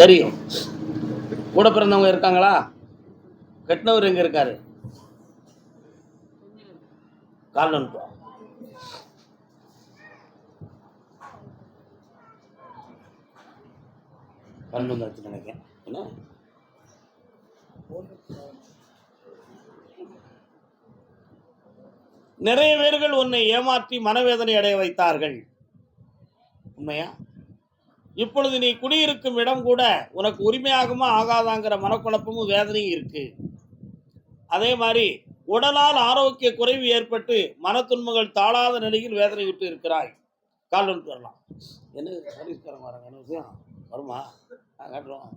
தெரியும் கூட பிறந்தவங்க இருக்காங்களா? கெட்டினவர் எங்க இருக்காரு? கால் அனுப்புவா கண்ணு நினைக்கிறேன். என்ன? நிறைய பேர்கள் உன்னை ஏமாற்றி மனவேதனை அடைய வைத்தார்கள். உண்மையா? இப்பொழுது நீ குடியிருக்கும் இடம் கூட உனக்கு உரிமையாகுமா ஆகாதாங்கிற மனக்குழப்பமும் வேதனையும் இருக்கு. அதே மாதிரி உடலால் ஆரோக்கிய குறைவு ஏற்பட்டு மன துன்பங்கள் தாழாத நிலையில் வேதனை விட்டு இருக்கிறாய். கால் வந்துட்டு வரலாம். என்ன சர்வீஸ்காரங்க வராங்க. என்ன விஷயம்? வருமா? நான் காட்டுறோம்.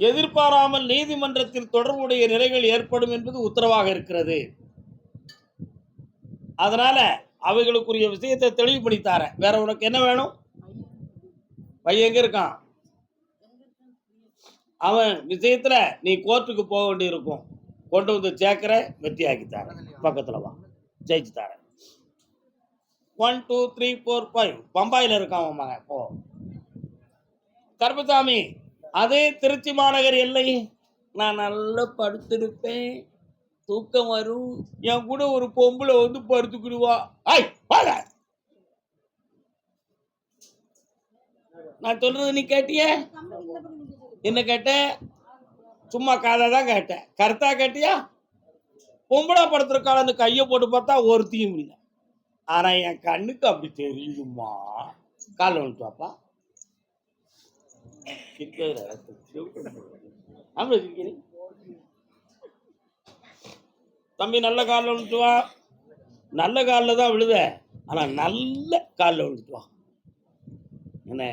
எதிர்பாராமல் நீதிமன்றத்தில் தொடர்புடைய நிலைகள் ஏற்படும் என்பது உத்தரவாக இருக்கிறது. அதனால அவைகளுக்குரிய விஷயத்தை தெளிவுபடுத்தார வேற உனக்கு என்ன வேணும்? பையன் எங்க இருக்கான்? அவன் விஷயத்துல நீ கோர்ட்டுக்கு போக வேண்டி இருக்கும் கொண்டு வந்து சேர்க்கிற வெற்றியாக்கி தரேன். பக்கத்துல வா. ஜெயிச்சு தரேன். One two three four five பம்பாயில் இருக்கான் அவன் மகன். போ. கருப்பசாமி அதே திருச்சி மாநகர் எல்லை. நான் நல்லா படுத்திருப்பேன். தூக்கம் வரும். என் கூட ஒரு பொம்பளை வந்து படுத்துக்கிடுவா. ஐய் நான் சொல்றது நீ கேட்டிய? என்ன கேட்ட? சும்மா காதை தான் கேட்டேன் கருத்தா கேட்டியா? பொம்பளை படுத்திருக்காளன்னு கையை போட்டு பார்த்தா ஒருத்தையும் இல்லை. ஆனா என் கண்ணுக்கு அப்படி தெரியுமா? காலை வந்துட்டு வாப்பா தம்பி நல்ல காலில் விழுத்துவா நல்ல காலில் தான் விழுத. ஆனா நல்ல காலில் விழுத்துவா என்ன?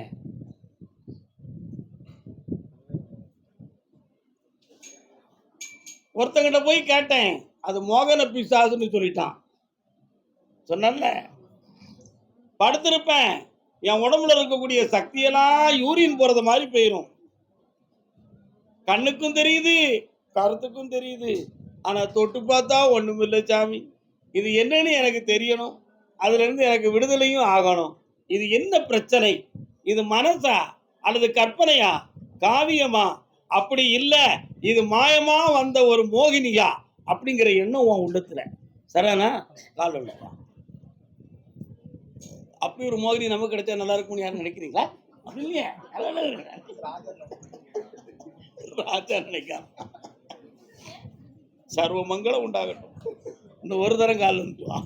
ஒருத்தங்கிட்ட போய் கேட்டேன். அது மோகன பிசாசுன்னு சொல்லிட்டான். சொன்னல படுத்திருப்பேன். என் உடம்புல இருக்கக்கூடிய சக்தியெல்லாம் யூரின் போறது மாதிரி போயிடும் கண்ணுக்கும் தெரியுது கருத்துக்கும் தெரியுது. ஆனா தொட்டு பார்த்தா ஒண்ணுமில்லை சாமி. இது என்னன்னு எனக்கு தெரியணும். அதுல இருந்து எனக்கு விடுதலையும் ஆகணும். இது என்ன பிரச்சனை? இது மனசா அல்லது கற்பனையா? காவியமா? அப்படி இல்ல இது மாயமா வந்த ஒரு மோகினியா? அப்படிங்கிற எண்ணம் உன் உள்ளத்துல. சரியானா கால் உள்ளதா அப்படி ஒரு மோகினி நமக்கு கிடைச்சா நல்லா இருக்கும்னு யாரும் நினைக்கிறீங்களா? அப்படி இல்லையா ராஜா நினைக்காம. சர்வ மங்களம் உண்டாகட்டும். இன்னும் ஒரு தரம் கால் வந்துவா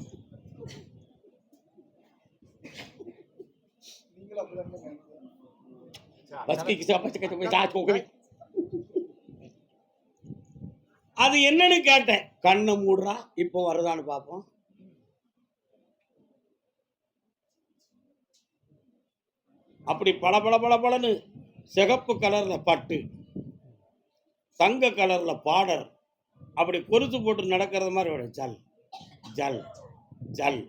அது என்னன்னு கேட்டேன். கண்ணை மூடுறா இப்போ வருதான்னு பார்ப்போம் அப்படி பல பல பல பலன்னு சிகப்பு கலரில் பட்டு தங்க கலரில் பாடர் அப்படி பொறுத்து போட்டு நடக்கிறது மாதிரி ஜல் ஜல் ஜல்.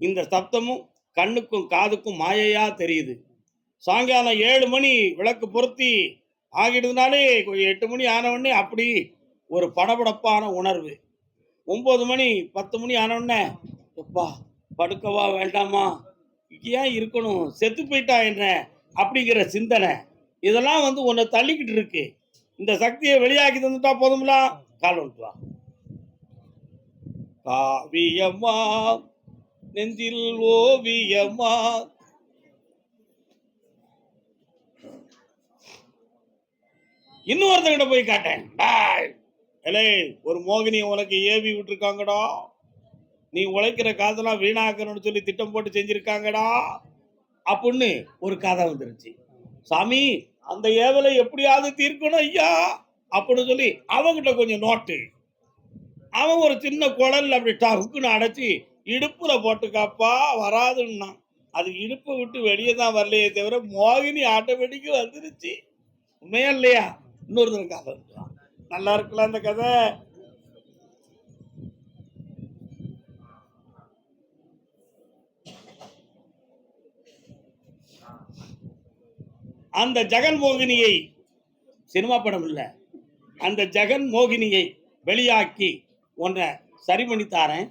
இந்த சப்தமும் கண்ணுக்கும் காதுக்கும் மாயையாக தெரியுது. சாயங்காலம் ஏழு மணி விளக்கு பொருத்தி ஆகிடுதுனாலே கொஞ்சம் எட்டு மணி ஆனவுடனே அப்படி ஒரு படபடப்பான உணர்வு. ஒம்பது மணி பத்து மணி ஆனவுடனே எப்பா படுக்கவா வேண்டாமா? ஏன் இருக்கணும்? செத்து போயிட்டா என்ன? அப்படிங்கிற சிந்தனை. இதெல்லாம் வந்து உன்னை தள்ளிக்கிட்டு இருக்கு. இந்த சக்தியை வெளியாக்கி தந்துட்டா போதும்ல? கால் வந்துட்டு காவியம்மா நெஞ்சில் ஓவியம்மா. இன்னொருத்தங்கிட்ட போய் காட்டேன். டேய், ஒரு மோகினியை உனக்கு ஏவி விட்டுருக்காங்கடா. நீ உழைக்கிற காசெல்லாம் வீணாக்கணும்னு சொல்லி திட்டம் போட்டு செஞ்சிருக்காங்கடா அப்படின்னு ஒரு கதை வந்துருச்சு. சாமி அந்த ஏவலை எப்படியாவது தீர்க்கணும் ஐயா அப்படின்னு சொல்லி அவங்கிட்ட கொஞ்சம் நோட்டு. அவன் ஒரு சின்ன குழல்ல அப்படி டக்குன்னு அடைச்சி இடுப்புல போட்டுக்காப்பா வராதுன்னா. அது இடுப்பை விட்டு வெளியே தான் வரலையே தவிர மோகினி ஆட்டோமேட்டிக்கு வந்துருச்சு. உண்மையா இல்லையா? இன்னொருத்தர் கதை நல்லா இருக்குல்ல அந்த கதை? அந்த ஜெகன் மோகினியை சினிமா படம் இல்லை அந்த ஜெகன் மோகினியை வெளியாக்கி உன்னை சரி பண்ணி தாரேன்.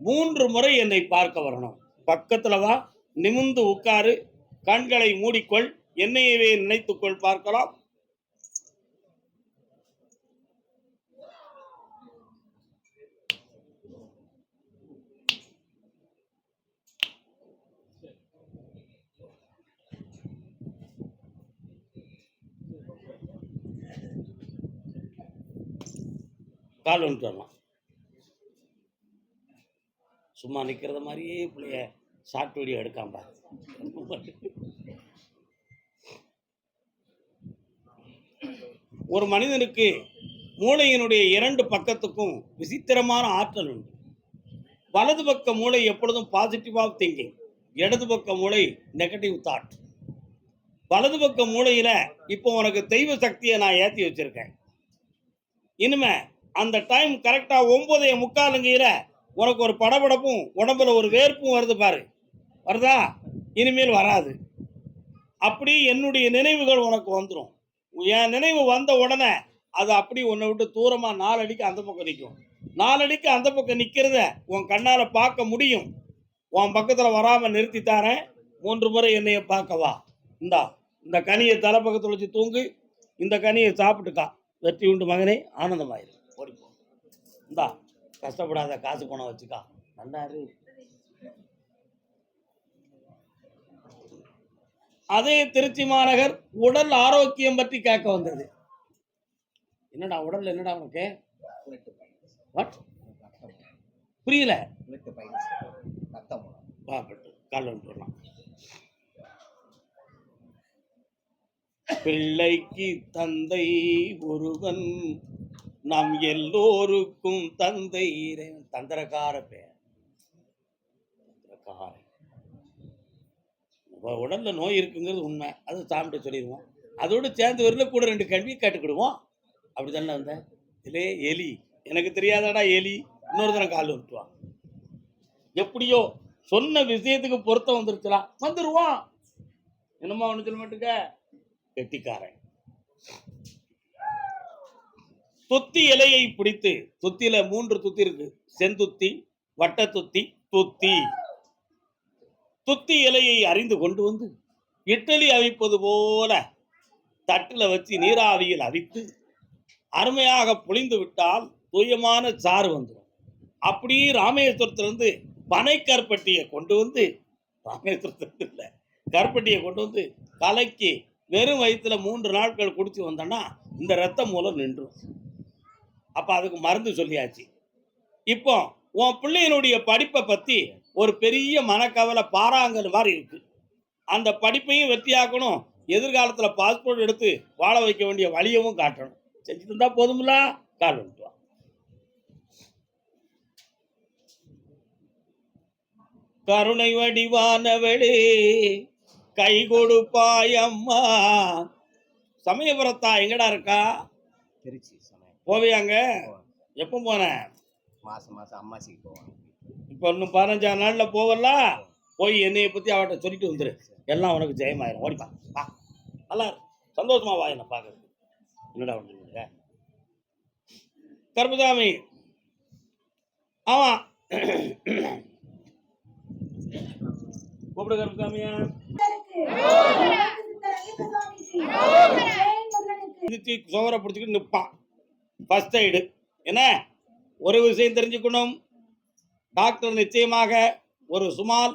மூன்று முறை என்னை பார்க்க வரணும். பக்கத்தில் வா நிமிர்ந்து உட்காரு கண்களை மூடிக்கொள் என்னையவே நினைத்துக்கொள் பார்க்கலாம். கால் வந்துட்டு வரலாம் சும்மா நிற்கிறத மாதிரியே பிள்ளைய ஷார்ட் வீடியோ எடுக்காம்பா ஒரு மனிதனுக்கு மூளையினுடைய இரண்டு பக்கத்துக்கும் விசித்திரமான ஆற்றல் உண்டு. வலது பக்க மூளை எப்பொழுதும் பாசிட்டிவ் ஆஃப் திங்கிங் இடது பக்க மூளை நெகட்டிவ் தாட் வலது பக்க மூளையில் இப்போ உனக்கு தெய்வ சக்தியை நான் ஏற்றி வச்சிருக்கேன். இனிமே அந்த டைம் கரெக்டாக ஒம்பதே முக்காலுங்கையில உனக்கு ஒரு படபடப்பும் உடம்புல ஒரு வேர்ப்பும் வருது பாரு. வருதா? இனிமேல் வராது. அப்படி என்னுடைய நினைவுகள் உனக்கு வந்துடும் என் நினைவு வந்த உடனே அது அப்படி உன்னை விட்டு தூரமாக நாலடிக்கு அந்த பக்கம் நிற்கும் நாலடிக்கு அந்த பக்கம் நிற்கிறத உன் கண்ணால் பார்க்க முடியும். உன் பக்கத்தில் வராமல் நிறுத்தி தாரேன். மூன்று முறை என்னைய பார்க்கவா இந்தா இந்த கனியை தலை பக்கத்துல வச்சு தூங்கு. இந்த கனியை சாப்பிட்டுக்கா. வெற்றி உண்டு மகனே. ஆனந்தமாயிரு. இந்தா கஷ்டப்படாத காசு பணம் வச்சுக்கா. நல்லாரு அதே திருச்சி மாநகர் உடல் ஆரோக்கியம் பற்றி கேட்க வந்தது. என்னடா உடல் என்னடா உனக்கு? வாட் புரியல. பாப்பட்டு பிள்ளைக்கு தந்தை ஒருவன். நம் எல்லோருக்கும் தந்தை இறைவன். தந்திரக்கார பேர். தந்திரக்கார. உடல்ல நோய் இருக்குங்கிறது உண்மை. அது சாமிகிட்ட சொல்லிடுவோம். அதோடு சேர்ந்து வரல கூட ரெண்டு கல்வி கேட்டுக்கிடுவோம். அப்படி தானே வந்தேன் இலே எலி. எனக்கு தெரியாதாடா எலி. இன்னொரு தடவை கால் விட்டுவான் எப்படியோ சொன்ன விஷயத்துக்கு பொருத்தம் வந்துருச்சுலாம் வந்துருவான். என்னம்மா ஒன்று சொல்ல மாட்டுக்க கெட்டிக்காரன். தொத்தி இலையை பிடித்து தொத்தியில மூன்று துத்தி இருக்கு. செந்துத்தி வட்ட துத்தி. துத்தி துத்தி இலையை அறிந்து கொண்டு வந்து இட்டலி அவிப்பது போல தட்டில் வச்சு நீராவியில் அவித்து அருமையாக பொழிந்து விட்டால் தூயமான சாறு வந்துடும். அப்படி ராமேஸ்வரத்திலிருந்து பனை கற்பட்டியை கொண்டு வந்து ராமேஸ்வரத்திலிருந்து இல்லை கற்பட்டியை கொண்டு வந்து கலக்கி வெறும் வயிற்றுல மூன்று நாட்கள் குடிச்சு வந்தோன்னா இந்த ரத்த மூலம் நின்றும். அப்போ அதுக்கு மருந்து சொல்லியாச்சு. இப்போ உன் பிள்ளையினுடைய படிப்பை பற்றி ஒரு பெரிய மனக்கவலை பாறாங்கல் மாதிரி இருக்கு. அந்த படிப்பையும் வெற்றியாக்கணும். எதிர்காலத்தில் பாஸ்போர்ட் எடுத்து வாழ வைக்க வேண்டிய வழியவும் காட்டணும். செஞ்சு தந்தா போதும்ல கால் வந்துட்டு கருணை வடிவானவளே கை கொடுப்பாயம்மா சமயபுரத்தா எங்கடா இருக்கா? திருச்சி. போவியாங்க? எப்போ போனேன் மாசம் மாசம் அம்மாசிக்கு போவாங்க. இப்போ இன்னும் பதினஞ்சாம் நாளில் போவலாம் போய் என்னைய பற்றி அவட்ட சொல்லிட்டு வந்துரு. எல்லாம் உனக்கு ஜெயமாயிரும். ஓடிப்பா. வா. நல்லா. சந்தோஷமா வா என்ன பார்க்கறது என்னடா பண்ணுறீங்க கருப்புசாமி. ஆமாம் கூப்பிடு கருப்புசாமியா. சோவரை பிடிச்சிக்கிட்டு நிற்பான் ஃபர்ஸ்ட் எய்டு என்ன? ஒரு விஷயம் தெரிஞ்சுக்கணும். டாக்டர் நிச்சயமாக ஒரு சுமால்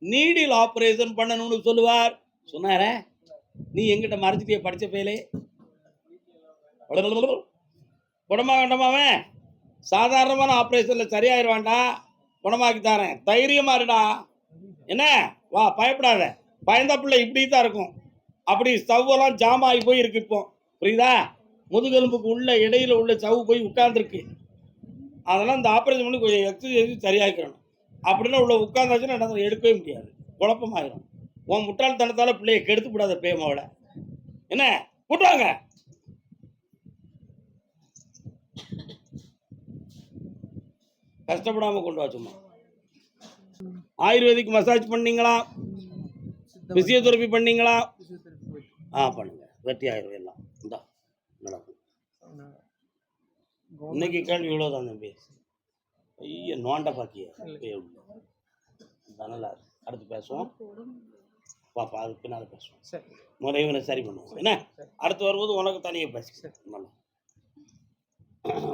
நீடில் ஆப்ரேஷன் பண்ணணும்னு சொல்லுவார். சொன்னார? நீ எங்கிட்ட மறைச்சிட்டிய படித்த பேலே குணமா வேண்டாமாவன் சாதாரணமான ஆப்ரேஷனில் சரியாயிருவான்டா. குணமாக்கி தரேன். தைரியமா இருடா. என்ன? வா பயப்படாத. பயந்த பிள்ளை இப்படி தான் இருக்கும். அப்படி ஸ்டவ்வெல்லாம் ஜாம் ஆகி போய் இருக்கு இப்போ. புரியுதா? முதுகெலும்புக்கு உள்ள இடையில உள்ள சவு போய் உட்கார்ந்துருக்கு. அதெல்லாம் இந்த ஆப்ரேஷன் பண்ணி கொஞ்சம் எக்ஸசைஸ் சரியாக்கிறணும் அப்படின்னா உள்ள உட்காந்தாச்சுன்னா என்னால எடுக்கவே முடியாது. குழப்பமாயிரும். உன் முட்டாள்தனத்தால பிள்ளைய கெடுத்து விடாத பேமாவோட என்ன? கூட்டுவாங்க கஷ்டப்படாம கொண்டு வா சும்மா. ஆயுர்வேதிக் மசாஜ் பண்ணீங்களா? பிசியோதெரபி பண்ணீங்களா? ஆ பண்ணுங்க. வெற்றி ஆயிரும் எல்லாம் இந்தா நடக்கும் இன்னைக்கு கேள்வி இவ்வளோதான் தம்பி. ஐய நோண்ட பாக்கிய? நல்லா அடுத்து பேசுவோம். பாப்பா அது பின்னால் பேசுவோம். முதல்ல இவனை சரி பண்ணுவோம். என்ன? அடுத்து வரும்போது உனக்கு தனியாக பேசு நல்லா.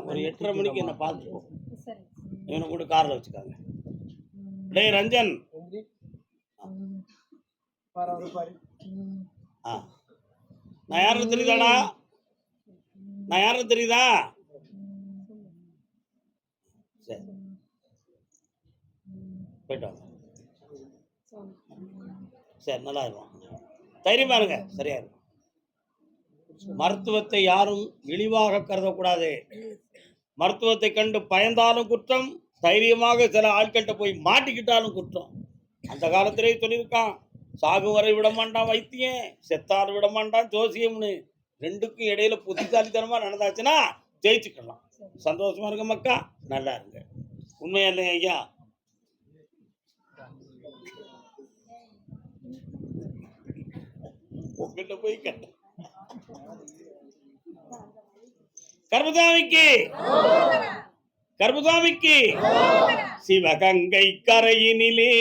ஒரு எட்டரை மணிக்கு என்ன பார்த்துட்டு போ. இவனை கூட காரில் வச்சுக்காங்க டேய் ரஞ்சன். ஆ. நான் யாருன்னு தெரியுதாடா? நான் யாருன்னு தெரியுதா சரி போயிட்டு வாங்க. சரி. நல்லா இருக்கும் தைரியமா இருங்க சரியா இருக்கும் மருத்துவத்தை யாரும் இழிவாக கருதக்கூடாது. மருத்துவத்தை கண்டு பயந்தாலும் குற்றம் தைரியமாக சில ஆட்கள்கிட்ட போய் மாட்டிக்கிட்டாலும் குற்றம். அந்த காலத்திலே சொல்லியிருக்கான் சாகு வரை விட மாட்டான் வைத்தியம் செத்தாறு விட மாட்டான் ஜோசியம்னு. ரெண்டுக்கும் இடையில புத்திசாலித்தனமா நடந்தாச்சுன்னா ஜெயிச்சுக்கலாம். சந்தோஷமா இருக்க மக்கா நல்லா இருங்க. உண்மையா இல்லையா ஐயா? உங்கள்கிட்ட போய் கேட்டேன். கர்மதாமிக்கு கர்மதாமிக்கு சிவகங்கை கரையினிலே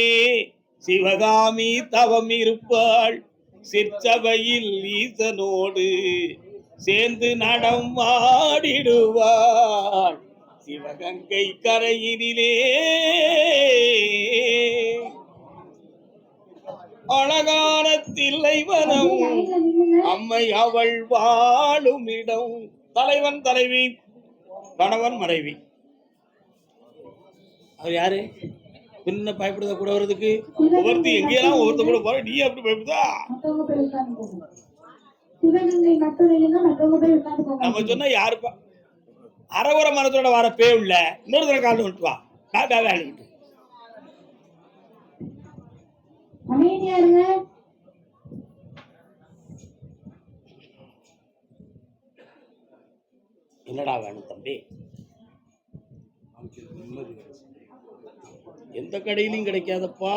சிவகாமி தவம் இருப்பாள். சிற்சபையில் ஈசனோடு சேர்ந்து நடம் ஆடிடுவாள். சிவகங்கை கரையினிலே அழகான தில்லைவனம். அம்மை அவள் வாழும் இடம் தலைவன் தலைவி. கணவன் மனைவி. அவர் யாரு? பின்ன பயப்படுத கூட வர்றதுக்கு ஒவ்வொருத்தி எங்கேயெல்லாம் ஒவ்வொருத்த கூட போற? நீ அப்படி பயப்படுதா? நம்ம சொன்னா யாருப்பா அறகுற மரத்தோட வர பே உள்ள. இன்னொரு தடவை காலில் விட்டு வா. காக்கா வேலை விட்டு அமைதியா இருங்க. என்னடா வேணும் தம்பி? எந்த கடையிலையும் கிடைக்காதப்பா.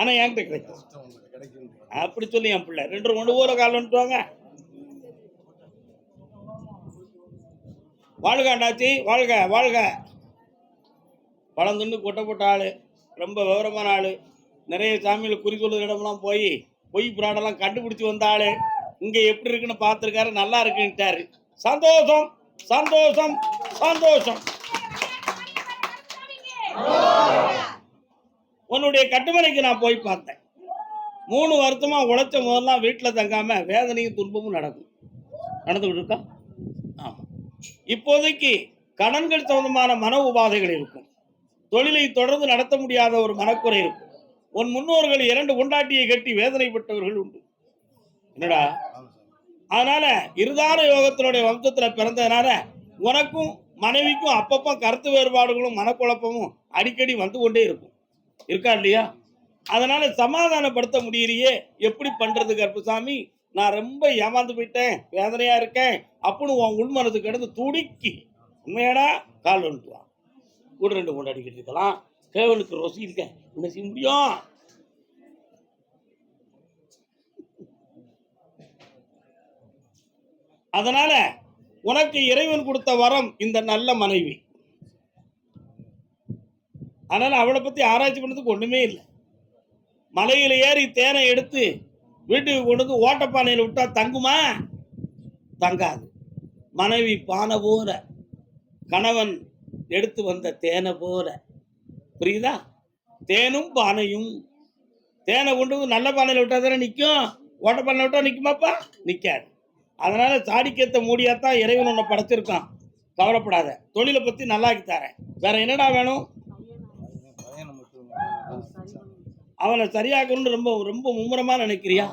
ஆனா என்கிட்ட கிடைக்கும் அப்படி சொல்லி என் பிள்ளை. ரெண்டு கொண்டு ஊர கால் வந்துட்டுவாங்க வாழ்க அண்டாச்சி வாழ்க வாழ்க. பழம் தின்னு கொட்டை போட்ட ஆளு. ரொம்ப விவரமான ஆளு. நிறைய சாமியில் குறி சொல்லுற இடம்லாம் போய் பொய் புராடெல்லாம் கண்டுபிடிச்சி வந்தாலே இங்கே எப்படி இருக்குன்னு பார்த்துருக்காரு நல்லா இருக்குன்ட்டாரு சந்தோஷம் சந்தோஷம் சந்தோஷம். உன்னுடைய கட்டுமனைக்கு நான் போய் பார்த்தேன். மூணு வருத்தமா உழைச்ச முதல்லாம் வீட்டில் தங்காம வேதனையும் துன்பமும் நடக்கும். நடந்துகிட்டு இருக்கா? ஆமாம் இப்போதைக்கு கடன்கள் சம்பந்தமான மன உபாதைகள் இருக்கும். தொழிலை தொடர்ந்து நடத்த முடியாத ஒரு மனக்குறை இருக்கும். உன் முன்னோர்கள் இரண்டு உண்டாட்டியை கட்டி வேதனைப்பட்டவர்கள் உண்டு. என்னடா? அதனால இருதான யோகத்தினுடைய வம்சத்துல பிறந்ததுனால உனக்கும் மனைவிக்கும் அப்பப்போ கருத்து வேறுபாடுகளும் மனக்குழப்பமும் அடிக்கடி வந்து கொண்டே இருக்கும். இருக்கா இல்லையா? அதனால சமாதானப்படுத்த முடியலையே. எப்படி பண்றது கருப்புசாமி? நான் ரொம்ப ஏமாந்து போயிட்டேன் வேதனையா இருக்கேன் அப்படின்னு உன் உள்மனது கிடந்து துடிக்கி. உண்மையாடா? கால் வந்துட்டு வா கூட ரெண்டு கொண்டாடிக்கிட்டு இருக்கலாம். கேவலுக்கு ரோசி இருக்க என்ன செய்ய முடியும் அதனால உனக்கு இறைவன் கொடுத்த வரம் இந்த நல்ல மனைவி. அதனால அவளை பத்தி ஆராய்ச்சி பண்ணதுக்கு ஒண்ணுமே இல்லை. மலையில ஏறி தேனை எடுத்து வீட்டுக்கு கொண்டு வந்து ஓட்டப்பானையில விட்டா தங்குமா? தங்காது. மனைவி பானை போற. கணவன் எடுத்து வந்த தேனை போற. புரியுதா? தேனும் பானையும். தேனை கொண்டு நல்ல பானையில் விட்டா தானே நிற்கும் ஓட்டப்பானையில விட்டா நிற்குமாப்பா நிற்காது அதனால சாடிக்கேத்த மூடியாத்தான் இறைவன் உன்னை படைச்சிருக்கான். கவலைப்படாத. தொழிலை பத்தி நல்லாக்கி தரேன். வேற என்னடா வேணும்? அவனை சரியாக்கணும்னு ரொம்ப ரொம்ப மும்முரமா நினைக்கிறியா?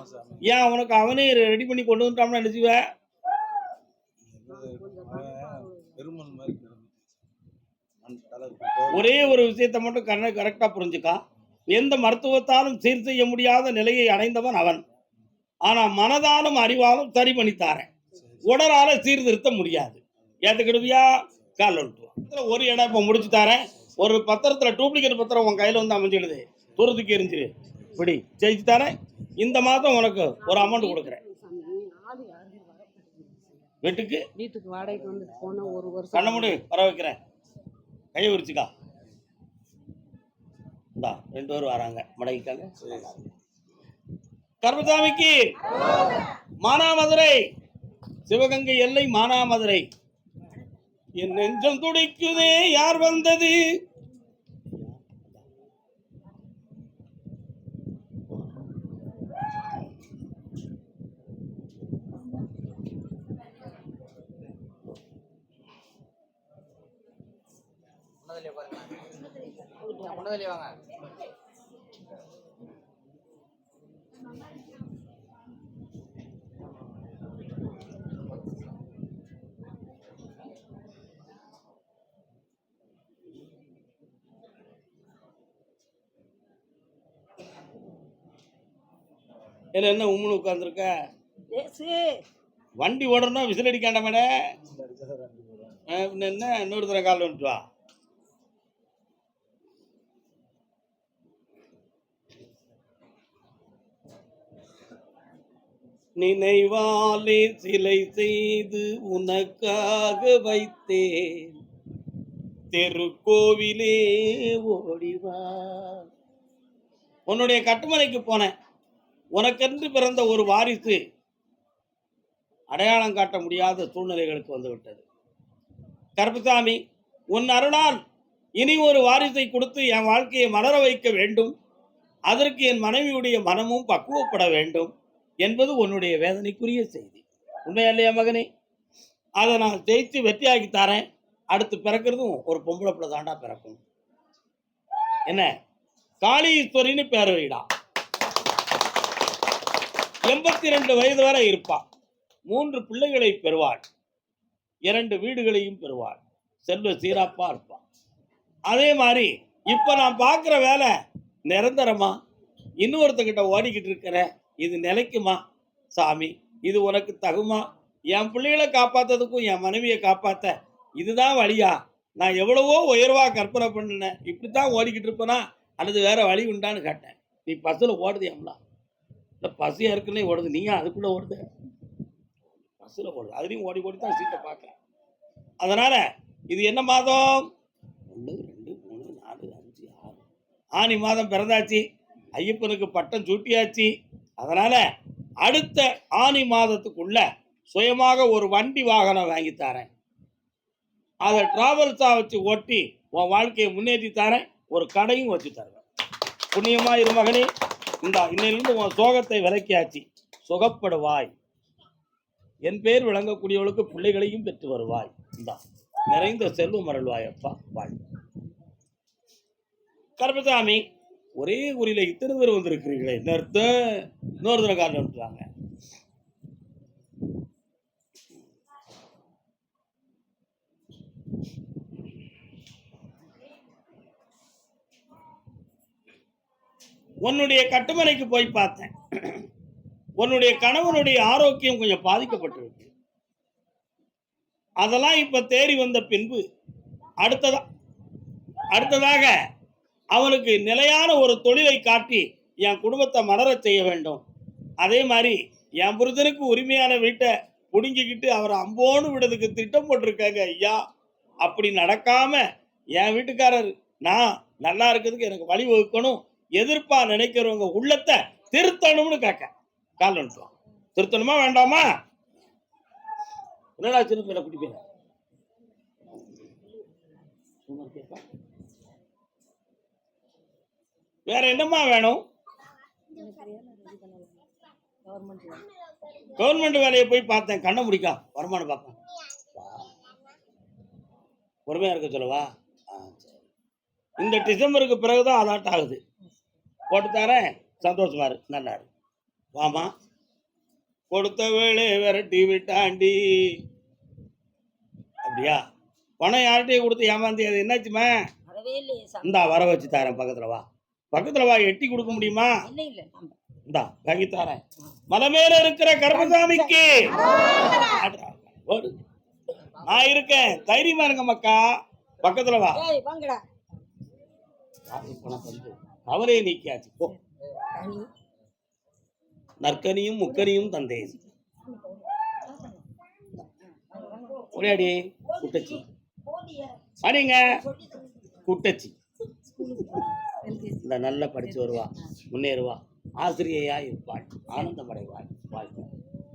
ஏன் அவனுக்கு அவனே ரெடி பண்ணி கொண்டு வந்துட்டான்னு நினைச்சுவ ஒரே ஒரு விஷயத்தை மட்டும் கரெக்டா புரிஞ்சுக்கா. எந்த மருத்துவத்தாலும் சீர் செய்ய முடியாத நிலையை அடைந்தவன் அவன். ஆனா மனதாலும் அறிவாலும் சரி பண்ணித்தாரேன் உடலால சீர்திருத்த முடியாது. ஏத்துக்கிடுவியா? கால் வந்துட்டு ஒரு இடம் இப்போ முடிச்சு தரேன். ஒரு பத்திரத்துல டூப்ளிகேட் பத்திரம் உன் கையில வந்து அமைஞ்சிடுது. தூரத்துக்கு எரிஞ்சிரு. இப்படி ஜெயிச்சு தரேன். இந்த மாதம் உனக்கு ஒரு அமௌண்ட் கொடுக்குறேன். வீட்டுக்கு? வீட்டுக்கு வாடகைக்கு வந்து போன ஒரு வருஷம். கண்ண முடி வர வைக்கிறேன். கையை விரிச்சுக்கா இந்தா ரெண்டு பேரும் வராங்க. மடங்கிக்காங்க கர்மசாமிக்கு. மானாமதுரை. சிவகங்கை எல்லை மானாமதுரை. என் நெஞ்சம் துடிக்குதே யார் வந்தது? முன்னதிலே வாங்க? என்ன என்ன உம்முன்னு உட்காந்துருக்க வண்டி ஓடணும் விசில் அடிக்காண்ட மேடே என்ன? இன்னொரு தடவை கால் வந்துட்டு வா. நினைவாலே சிலை செய்து உனக்காக வைத்தேன். தெருக்கோவிலே ஓடிவா உன்னுடைய கட்டுமனைக்கு போனேன். உனக்கென்று பிறந்த ஒரு வாரிசு அடையாளம் காட்ட முடியாத சூழ்நிலைகளுக்கு வந்துவிட்டது. கருப்புசாமி உன் அருளால் இனி ஒரு வாரிசை கொடுத்து என் வாழ்க்கையை மலர வைக்க வேண்டும். அதற்கு என் மனைவியுடைய மனமும் பக்குவப்பட வேண்டும் என்பது உன்னுடைய வேதனைக்குரிய செய்தி. உண்மையா இல்லையா மகனே? அதை நான் ஜெயித்து வெற்றியாக்கி தரேன். அடுத்து பிறக்கிறதும் ஒரு பொம்பளை பிள்ளை தாண்டா பிறக்கும். என்ன? காளீஸ்வரின்னு பேர் வைடா. இருபத்தி ரெண்டு வயது வரை இருப்பாள் மூன்று பிள்ளைகளை பெறுவாள் இரண்டு வீடுகளையும் பெறுவாள் செல்வ சீராப்பா இருப்பான். அதே மாதிரி இப்ப நான் பார்க்குற வேலை நிரந்தரமா? இன்னொருத்தக்கிட்ட ஓடிக்கிட்டு இருக்கிற இது நிலைக்குமா? சாமி இது உனக்கு தகுமா? என் பிள்ளைகளை காப்பாத்துறதுக்கும் என் மனைவியை காப்பாத்த இதுதான் வழியா? நான் எவ்வளவோ உயர்வா கற்பனை பண்ணினேன். இப்படித்தான் ஓடிக்கிட்டு இருப்பேனா? அல்லது வேற வழி உண்டான்னு கேட்டேன். நீ பஸ்ஸில் ஓடுது எம்லாம் இருக்குன்னே ஓடுது. நீயா? அதுக்குள்ளே ஓடுது. பஸ்ஸில் ஓடுது. அதுலேயும் ஓடி ஓடி தான் சீட்டை பார்க்குறேன். அதனால் இது என்ன மாதம்? ஒன்று ரெண்டு மூணு நாலு அஞ்சு ஆறு. ஆனி மாதம் பிறந்தாச்சு. ஐயப்பனுக்கு பட்டம் சூட்டியாச்சு. அதனால் அடுத்த ஆனி மாதத்துக்குள்ள சுயமாக ஒரு வண்டி வாகனம் வாங்கி தரேன். அதை டிராவல்ஸாக வச்சு ஓட்டி உன் வாழ்க்கையை முன்னேற்றி தரேன். ஒரு கடையும் வச்சு தருவேன். புண்ணியமாக இரு மகனே. இந்த இன்னிலிருந்து உன் சோகத்தை விலக்கியாச்சு. சுகப்படுவாய். என் பேர் விளங்கக்கூடியவளுக்கு பிள்ளைகளையும் பெற்று வருவாய். இந்தா. நிறைந்த செல்வம் அருள்வாய் அப்பா வாய். கருப்பசாமி ஒரே ஊரில் இத்தனை பேர் வந்திருக்கிறீங்களே என்ன இன்னொரு தடவை காரணம் உன்னுடைய கட்டுமனைக்கு போய் பார்த்தேன். உன்னுடைய கணவனுடைய ஆரோக்கியம் கொஞ்சம் பாதிக்கப்பட்டிருக்கு. அதெல்லாம் இப்ப தேறி வந்த பின்பு அடுத்ததா அடுத்ததாக அவனுக்கு நிலையான ஒரு தொழிலை காட்டி என் குடும்பத்தை மலரச் செய்ய வேண்டும். அதே மாதிரி என் புருஷனுக்கு உரிமையான வீட்டை புடுங்கிக்கிட்டு அவரை அம்போன்னு விடுறதுக்கு திட்டம் போட்டிருக்காங்க ஐயா. அப்படி நடக்காம என் வீட்டுக்காரர் நான் நல்லா இருக்கிறதுக்கு எனக்கு வழி வகுக்கணும். எதிர்ப்பா நினைக்கிறவங்க உள்ளத்தை திருத்தணும்னு கேட்க. கால் வந்துட்டோம் திருத்தணுமா வேண்டாமா? என்னடா சின்ன பிள்ளை குட்டி வேற என்னம்மா வேணும்? கவர்மெண்ட் வேலையை போய் பார்த்தேன். கண்ணை முடிக்கா. வருமானம் பார்ப்பேன். பொறுமையா இருக்க சொல்லவா? ஆ, சரி. இந்த டிசம்பருக்கு பிறகுதான் அலாட் ஆகுது. போட்டு தரேன் சந்தோஷமா இரு. நல்லா இரு. வாமா. கொடுத்த வேலை விரட்டி விட்டாண்டி. அப்படியா? பணம் யார்கிட்டயும் கொடுத்து ஏமாந்தி அது? என்னாச்சுமா இந்தா வர வச்சு தரேன் பக்கத்துல வா. பக்கத்துல வா எட்டி கொடுக்க முடியுமா? இந்தா வாங்கி தரேன். மலை மேல இருக்கிற ஓடு. நான் இருக்கேன். தைரியமா இருங்க மக்கா. பக்கத்துல வா. பணம் தந்து அவரே நீக்கியாச்சு. போ. கனி நற்கனியும் முக்கனியும் தந்தேன் ஒரேடி குட்டச்சி. அடிங்க. குட்டச்சி. இந்த நல்லா படிச்சு வருவா. முன்னேறுவா. ஆசிரியையா இருப்பாள். ஆனந்தமடைவாள். வாழ்க.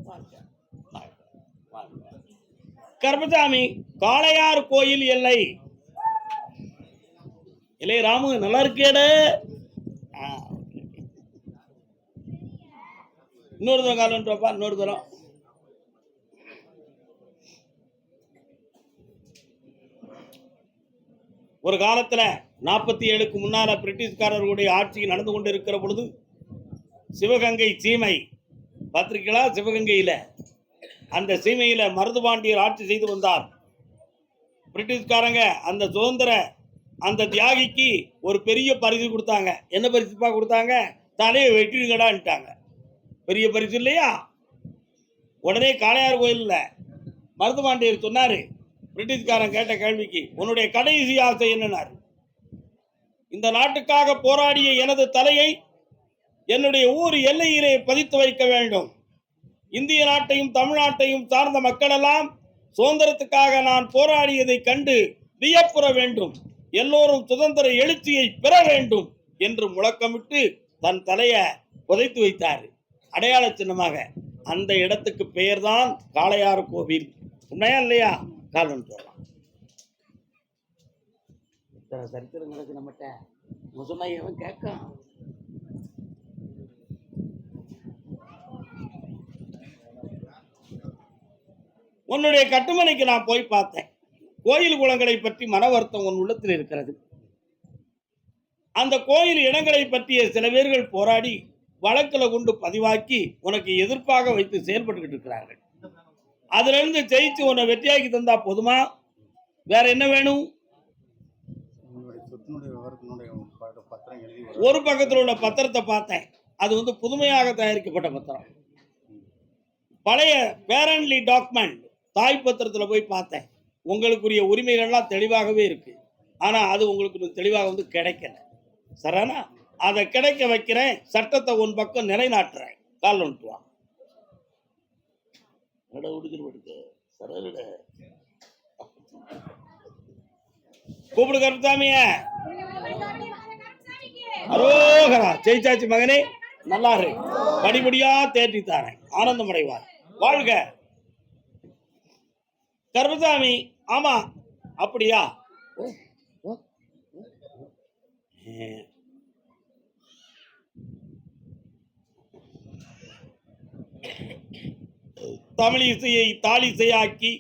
வாழ்க. வாழ்க. வாழ்க. கருப்பசாமி காளையார் கோயில் எல்லை. இல்லை ராமு நல்லா இருக்கேடு இன்னொரு தூரம் கால் வந்துட்டோப்பா இன்னொரு தூரம். ஒரு காலத்தில் நாற்பத்தி ஏழுக்கு முன்னால் பிரிட்டிஷ்காரர்களுடைய ஆட்சி நடந்து கொண்டு இருக்கிற பொழுது சிவகங்கை சீமை பத்திரிகைகளா சிவகங்கையில். அந்த சீமையில் மருதுபாண்டியர் ஆட்சி செய்து வந்தார். பிரிட்டிஷ்காரங்க அந்த சுதந்திர அந்த தியாகிக்கு ஒரு பெரிய பரிசு கொடுத்தாங்க. என்ன பரிசுப்பா கொடுத்தாங்க? தலையை வெட்டிடுங்கடான்ட்டாங்க பெரிய பரிசு இல்லையா? உடனே காளையார் கோயிலில் மருதுபாண்டியர் சொன்னார் பிரிட்டிஷ்காரன் கேட்ட கேள்விக்கு உன்னுடைய கடைசி ஆசை என்னன்னார்? இந்த நாட்டுக்காக போராடிய எனது தலையை என்னுடைய ஊர் எல்லையிலே பதித்து வைக்க வேண்டும். இந்திய நாட்டையும் தமிழ்நாட்டையும் சார்ந்த மக்களெல்லாம் சுதந்திரத்துக்காக நான் போராடியதை கண்டு வியப்புற வேண்டும். எல்லோரும் சுதந்திர எழுச்சியை பெற வேண்டும் என்று முழக்கமிட்டு தன் தலையை புதைத்து வைத்தார். அடையாள சின்னமாக அந்த இடத்துக்கு பெயர்தான் காளையார் கோவில். உண்மையா இல்லையா? காரணம் சொல்லலாம். இத்தனை சரித்திரம் கிடக்கு நம்மகிட்ட. நம்ம சொன்னா எவன் கேட்கான்? உன்னுடைய கட்டுமனைக்கு நான் போய் பார்த்தேன். கோயில் குளங்களை பற்றி மன வருத்தம் உன் உள்ளத்தில் இருக்கிறது. அந்த கோயில் இடங்களை பற்றிய சில பேர்கள் போராடி வழக்கில் கொண்டு பதிவாக்கி உனக்கு எதிர்ப்பாக வைத்து செயல்பட்டுக்கிட்டு இருக்கிறார்கள். அதுல இருந்து ஜெயிச்சு உன்னை வெற்றியாக்கி தந்தா போதுமா? வேற என்ன வேணும்? ஒரு பக்கத்தில் உள்ள பத்திரத்தை பார்த்தேன். அது வந்து புதுமையாக தயாரிக்கப்பட்ட பத்திரம். பழைய பேரன்லி டாக்குமெண்ட் தாய் பத்திரத்தில் போய் பார்த்தேன். உங்களுக்குரிய உரிமைகள்லாம் தெளிவாகவே இருக்கு. ஆனால் அது உங்களுக்கு தெளிவாக வந்து கிடைக்கல. சரியானா அதை கிடைக்க வைக்கிறேன் சட்டத்தை உன் பக்கம் நிலைநாட்டுறேன். கால் சரட கூப்பிடு கருத்தாமிய அரோகரா ஜெயிச்சாச்சு மகனே. நல்லா இரு படிப்படியா தேற்றி தாரேன். ஆனந்தம் அடைவார். வாழ்க. கருப்பசாமி ஆமா. அப்படியா? தமிழ் இசையை தாளிசையாக்கி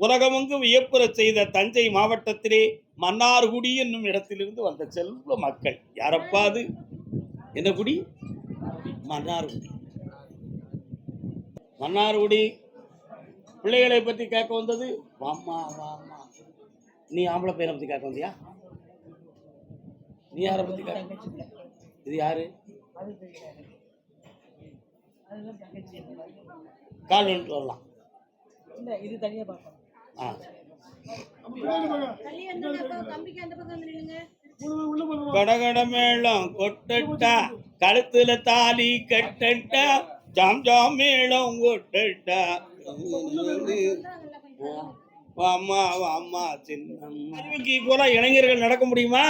உலகமெங்கும் வியப்புறச் செய்த தஞ்சை மாவட்டத்திலே மன்னார்குடி என்னும் இடத்திலிருந்து வந்த செல்வ மக்கள். யாரப்பா அது? என்ன குடி? மன்னார்குடி. மன்னார்குடி பிள்ளைகளை பற்றி கேட்க வந்தது? வாமா வாமா நீ ஆம்பளை பையனை பற்றி கேட்க வந்தியா? நீ யாரை பற்றி கேட்க இது யாரு? கால் வந்துட்டு வரலாம் இது ஆ. கடகட மேளம் கொட்டட்டா கழுத்துல தாலி கட்டட்டா ஜாம் ஜாம் மேளம் கொட்டட்டா. வாமா வாமா சின்ன அறிவுக்கு ஈக்குவலா இளைஞர்கள் நடக்க முடியுமா?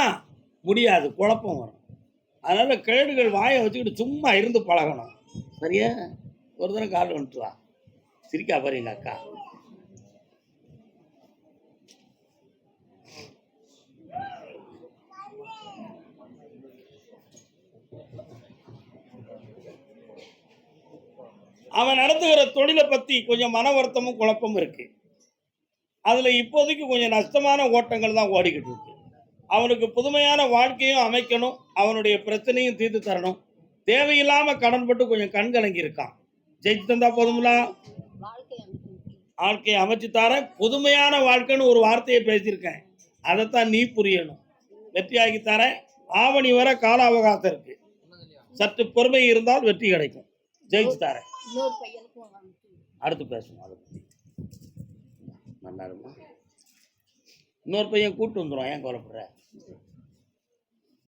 முடியாது குழப்பம் வரும். அதனால கேடுகள் வாயை வச்சுக்கிட்டு சும்மா இருந்து பழகணும். சரியா? ஒரு தடவை கால் வந்துட்டு வா. சிரிக்கா பாருங்க அக்கா அவன் நடத்துகிற தொழிலை பத்தி கொஞ்சம் மன வருத்தமும் குழப்பமும் இருக்கு. அதுல இப்போதைக்கு கொஞ்சம் நஷ்டமான ஓட்டங்கள் தான் ஓடிக்கிட்டு இருக்கு. அவனுக்கு புதுமையான வாழ்க்கையும் அமைக்கணும் அவனுடைய பிரச்சனையும் தீர்த்து தரணும். தேவையில்லாம கடன்பட்டு கொஞ்சம் கண்கலங்கி இருக்கான். ஜெயிச்சு தந்தா போதுங்களா வாழ்க்கையை அமைச்சு தரேன் புதுமையான வாழ்க்கைன்னு ஒரு வார்த்தையை பேசியிருக்கேன். அதைத்தான் நீ புரியணும். வெற்றியாகி தரேன் ஆவணி வர கால அவகாசம் இருக்கு. சற்று பொறுமை இருந்தால் வெற்றி கிடைக்கும். ஜெயிச்சு தரேன். இன்னொரு அடுத்து பேசணும் அதை. பற்றி நல்லா இன்னொரு பையன் கூப்பிட்டு வந்துடும் ஏன் கவலைப்படுற?